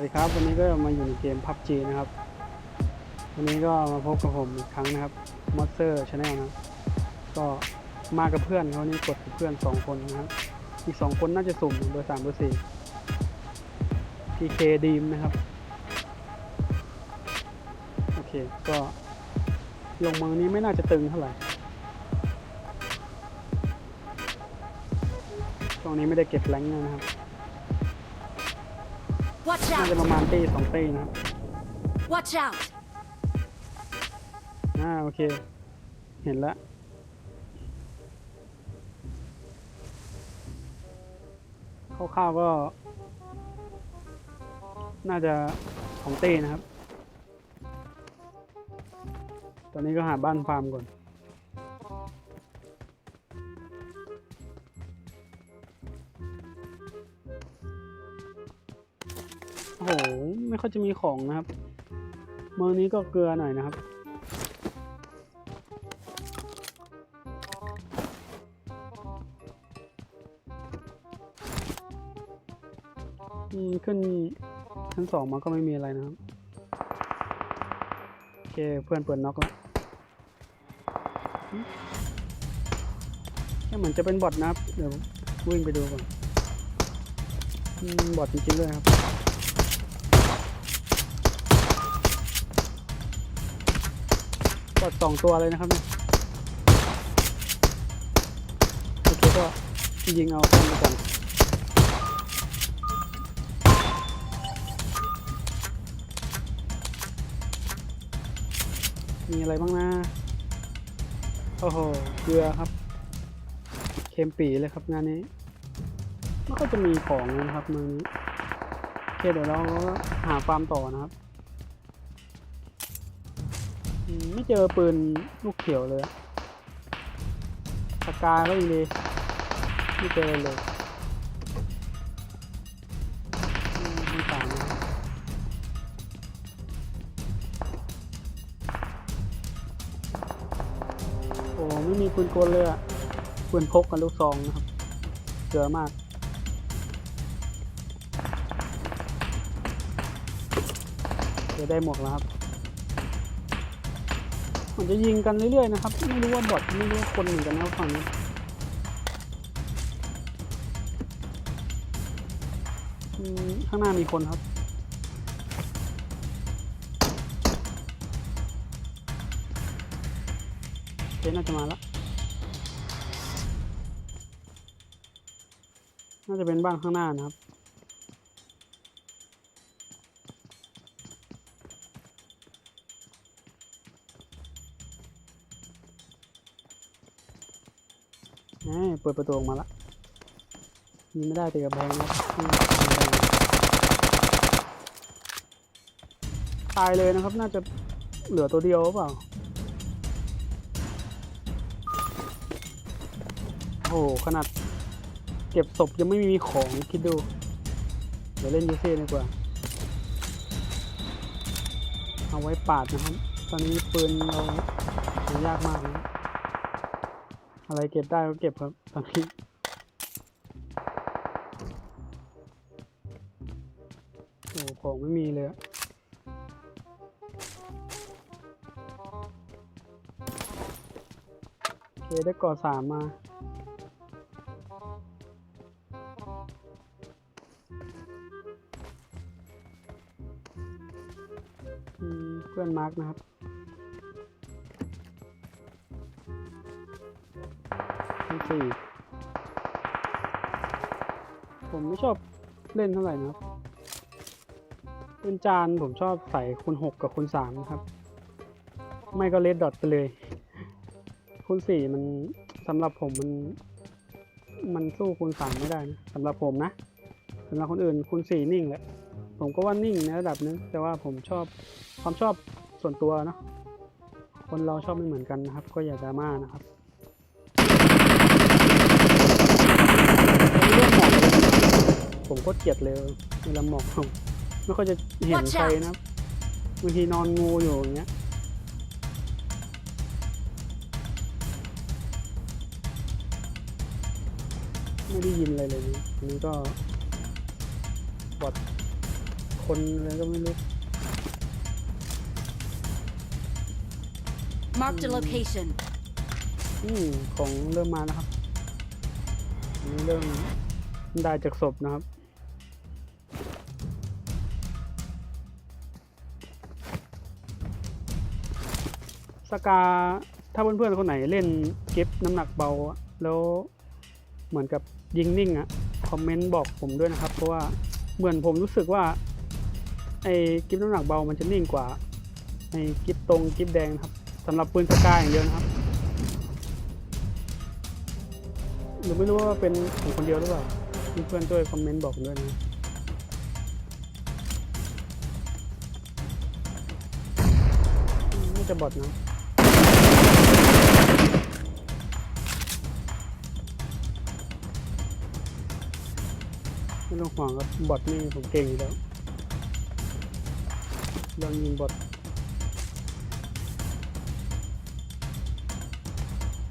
วัสดีครับวันนี้ก็มาอยู่ในเกม PUBG นะครับ วันนี้ก็มาพบกับผมอีกครั้งนะครับ Monster Channel นะก็มากับเพื่อนเขานี่กดกับเพื่อน 2 คนนะครับอีก 2 คนน่าจะสุ่มเบอร์3เบอร์4 PK ดีมนะครับ โอเค ก็ลงเมืองนี้ไม่น่าจะตึงเท่าไหร่ช่วงนี้ไม่ได้เก็บแรงนะครับ Watch น่าจะ out! ประมาณตีสองตีนะครับ Watch out! อ่าโอเค เห็นแล้วคร่าวๆก็ น่าจะของเต้นะครับ ตอนนี้ก็หาบ้านฟาร์มก่อน ไม่ค่อยจะมีของนะครับ เมืองนี้ก็เกลือหน่อยนะครับอืมขึ้นชั้นสองมาก็ไม่มีอะไรนะครับ โอเคเพื่อนเปิดน็อกแล้วเนี่เหมือนจะเป็นบอทนะครับ เดี๋ยววิ่งไปดูก่อนบอทจริงๆด้วยครับ บอทสองตัวเลยนะครับเนี่ยโอเคก็ยิงเอาคนไปก่อนมีอะไรบ้างนะ โอ้โห เกลือครับ เค็มปีเลยครับงานนี้ไม่ค่อยจะมีของนะครับเมืองนี้โอเคเดี๋ยวเราก็หาฟาร์มต่อนะครับ ไม่เจอปืนลูกเขียวเลยอะปากกาก็ยังดีไม่เจอเลยอืมมีสามนะครับโอ้ไม่มีปืนกลเลยอะปืนพกกับลูกซองนะครับเยอมากเดี๋ยวได้หมวกแล้วครับ มันจะยิงกันเรื่อยๆนะครับ ไม่รู้ว่าบอทไม่รู้ว่าคนเหมือนกันนะฝั่งนี้ข้างหน้ามีคนครับเจ๊น่าจะมาแล้วน่าจะเป็นบ้านข้างหน้านะครับ เปิดประตูออกมาละยิงไม่ได้ตีกับแพงครับอืมตายเลยนะครับ น่าจะเหลือตัวเดียวหรือเปล่า โอ้โห ขนาด เก็บศพยังไม่มีของคิดดู เดี๋ยวเล่นยูซี่ดีกว่า เอาไว้ปาดนะครับ ตอนนี้ปืนเราหายากมากนะ อะไรเก็บได้ก็เก็บครับตอนนี้โอ้ของไม่มีเลยโอเคได้ก่อสามมาเพื่อนมาร์กนะครับ สี่ผมไม่ชอบเล่นเท่าไหร่นะครับ เป็นจานผมชอบใส่คูณหกกับคูณสามนะครับ ไม่ก็เลดดอทไปเลย คูณสี่มันสำหรับผมมัน มันสู้คูณสามไม่ได้นะสำหรับผมนะสำหรับคนอื่นคูณสี่นิ่งแหละผมก็ว่านิ่งในระดับนึงแต่ว่าผมชอบความชอบส่วนตัวเนาะคนเราชอบไม่เหมือนกันนะครับ ก็อย่าดราม่านะครับเรื่องหมอกเลยผมก็ เกลียดเลยเวลาหมอกผมไม่ค่อยจะเห็น Watch ใคร out นะครับบางทีนอนงูอยู่อย่างเงี้ยไม่ได้ยินอะไรเลยนะอันนี้ก็บอดคคนอะไรก็ไม่รู้ Marked a location. อืมของเริ่มมาแล้วครับอันนี้เริ่มได้จากศพนะครับ สกาถ้าเพื่อนๆคนไหนเล่นเก็บน้ำหนักเบา แล้วเหมือนกับยิงนิ่งอะคอมเมนต์บอกผมด้วยนะครับ เพราะว่าเหมือนผมรู้สึกว่าไอ้กิฟน้ำหนักเบามันจะนิ่งกว่าไอ้กิฟตรงกิฟแดงนะครับสำหรับปืนสกาอย่างเดียวนะครับหรือไม่รู้ว่าเป็นผมคนเดียวหรือเปล่าเพื่อนๆช่วยคอมเมนต์บอกผมด้วยนะอืมน่าจะบอทนะ ไม่ต้องห่วงครับบอทนี่ผมเก่งอยู่แล้วลองยิงบอท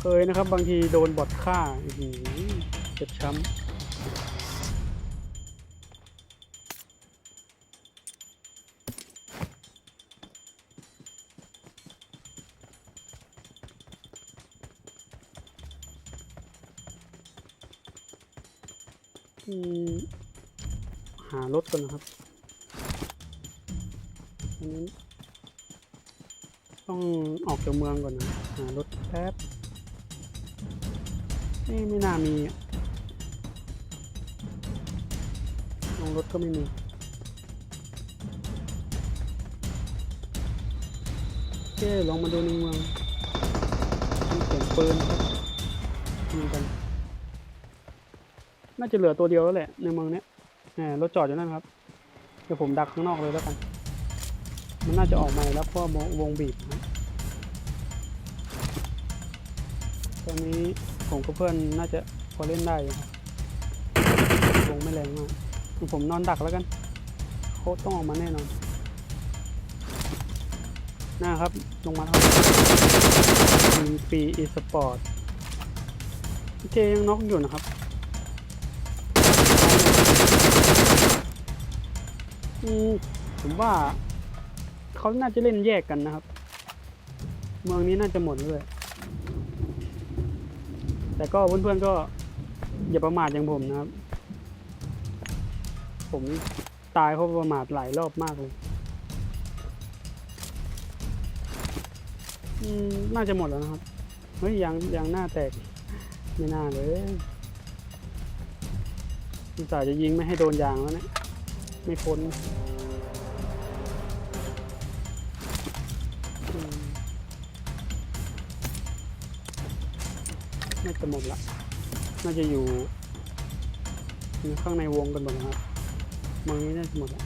เคยนะครับ บางทีโดนบอทฆ่าอื้อหือเจ็บช้ำ หารถก่อนนะครับอันนี้ต้องออกจากเมืองก่อนนะหารถแป๊บนี่ไม่น่ามีอะลงรถก็ไม่มีโอเคลองมาดูในเมืองมีเสียงปืนครับยิงกัน น่าจะเหลือตัวเดียวแล้วแหละในเมืองเนี้ยแหมรถจอดอยู่นั่นครับ เดี๋ยวผมดักข้างนอกเลยแล้วกัน มันน่าจะออกมาแล้วเพราะวงบีบนะตอนนี้ผมกับเพื่อนน่าจะพอเล่นได้ครับวงไม่แรงมากผมนอนดักแล้วกัน โค้ดต้องออกมาแน่นอนนะครับลงมาแล้วมีปีอีสปอร์ตเคยังน็อกอยู่นะครับ อืมผมว่าเขาน่าจะเล่นแยกกันนะครับ เมืองนี้น่าจะหมดเลย แต่ก็เพื่อนๆก็อย่าประมาทอย่างผมนะครับ ผมตายเพราะประมาทหลายรอบมากเลยอืมน่าจะหมดแล้วนะครับ เฮ้ยยังยังหน้าแตก ไม่น่าเลยอุตส่าห์จะยิงไม่ให้โดนยางแล้วเนะี่ย ม่พ้นน่าจะหมดละ น่าจะอยู่ ข้างในวงกันหมดนะครับมืองนี้น่าจะหมดละ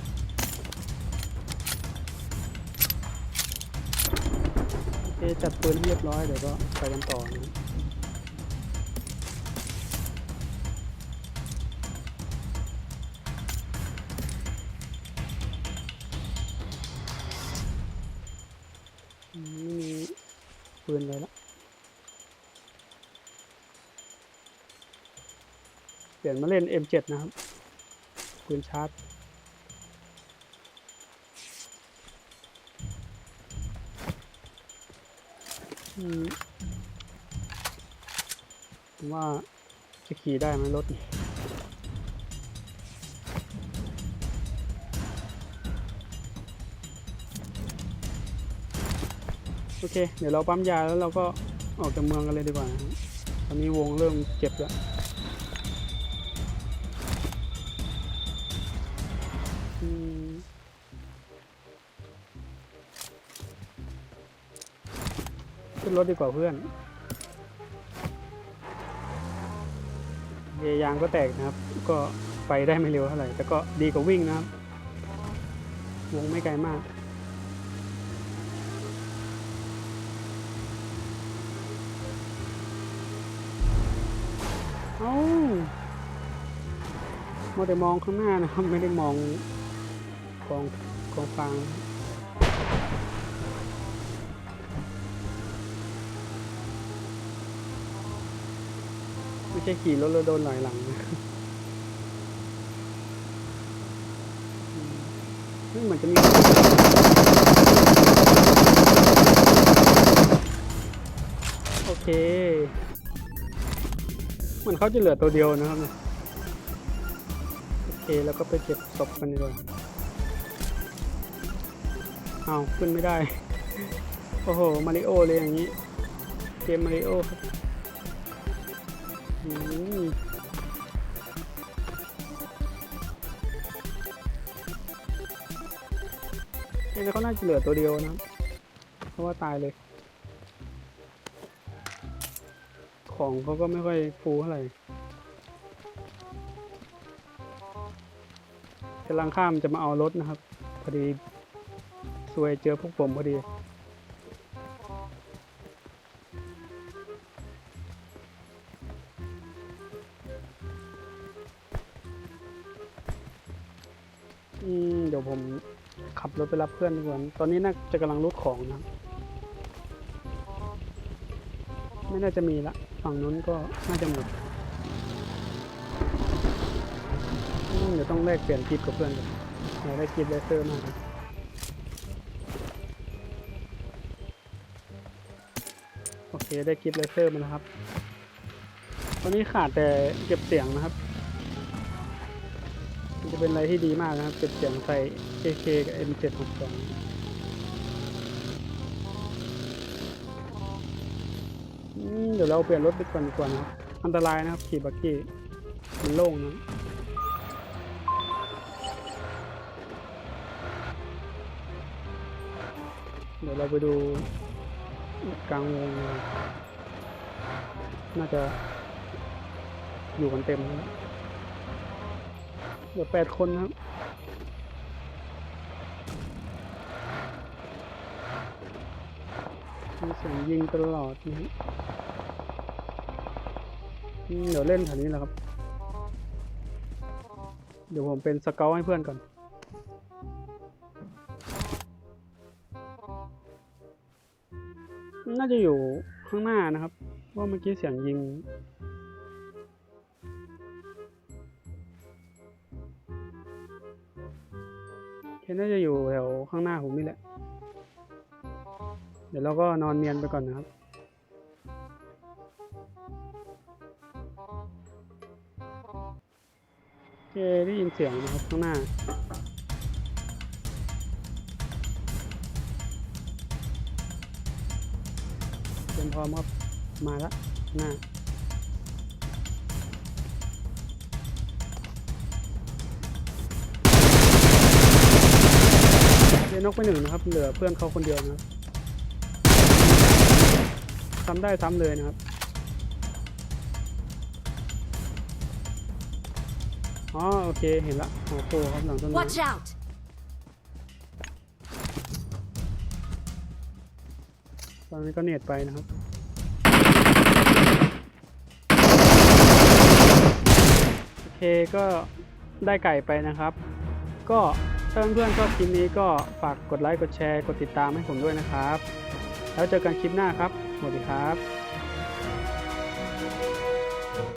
จัดปืนเรียบร้อยเดี๋ยวก็ไปกันต่อนะ ปืนเลยละเปลี่ยนมาเล่น M7 นะครับ ปืนชาร์จอืมผมว่าจะขี่ได้ไหมรถ โอเค เดี๋ยวเราปั๊มยาแล้วเราก็ออกจากเมืองกันเลยดีกว่านะครับตอนนี้วงเริ่มเจ็บแล้วขึ้นรถดีกว่าเพื่อนเยยางก็แตกนะครับ ก็ไปได้ไม่เร็วเท่าไหร่แต่ก็ดีกว่าวิ่งนะครับ วงไม่ไกลมาก มัวแต่มองข้างหน้านะครับ ไม่ได้มองกองกองฟางไม่ใช่ขี่รถแล้วโดนหลอยหลังนะอืมเหมือนจะมีโอเค เหมือนเขาจะเหลือตัวเดียวนะครับ เนี่ยโอเคแล้วก็ไปเก็บศพกันดีกว่าเอาวขึ้นไม่ได้ โอ้โห มาริโอเลยอย่างนี้ เกมมาริโอครับอืมเนี่ยเขาน่าจะเหลือตัวเดียวนะครับเพราะว่าตายเลย ของเขาก็ไม่ค่อยฟูเท่าไหร่ กำลังข้ามจะมาเอารถนะครับ พอดีซวยเจอพวกผมพอดี อืม เดี๋ยวผมขับรถไปรับเพื่อนดีกว่า ตอนนี้น่าจะกำลังรูดของนะครับไม่น่าจะมีละ ฝั่งนู้นก็น่าจะหมด เดี๋ยวต้องแลกเปลี่ยนกิฟกับเพื่อนก่อนอยากได้กิฟเลเซอร์มากโอเคได้กิฟเลเซอร์มาแล้วครับตอนนี้ขาดแต่เก็บเสียงนะครับ จะเป็นอะไรที่ดีมากนะครับ เก็บเสียงใส่ AK กับ M762 เดี๋ยวเราเปลี่ยนรถไปก่อนดีกว่านะครับ อันตรายนะครับ ขี่บักกี้มันโล่งนะ ยวเราไปดูกลางวง น่าจะอยู่กันเต็มเหลือแปดคนครับมีเสียงยิงตลอดนะฮะอืมเดี๋ยวเล่นแถวนี้แหละครับ เดี๋ยวผมเป็นสเกลให้เพื่อนก่อน น่าจะอยู่ข้างหน้านะครับว่าเมื่อกี้เสียงยิง เคน่าจะอยู่แถวข้างหน้าผมนี่แหละ เดี๋ยวเราก็นอนเนียนไปก่อนนะครับโอเคได้ยินเสียงนะครับข้างหน้า เตรียมพร้อมครับ มาละหน้าเดนกไปหนึ่งนะครับ เหลือเพื่อนเขาคนเดียวนะครับทำได้ซ้ำเลยนะครับอ๋อโอเค เห็นละหัวโผล่ครับหลังต้นไม้ อนนี้ก็เน็ตไปนะครับโอเคก็ได้ไก่ไปนะครับ ก็ถ้าเพื่อนๆชอบคลิปนี้ก็ฝากกดไลค์กดแชร์กดติดตามให้ผมด้วยนะครับ แล้วเจอกันคลิปหน้าครับสวัสดีครับ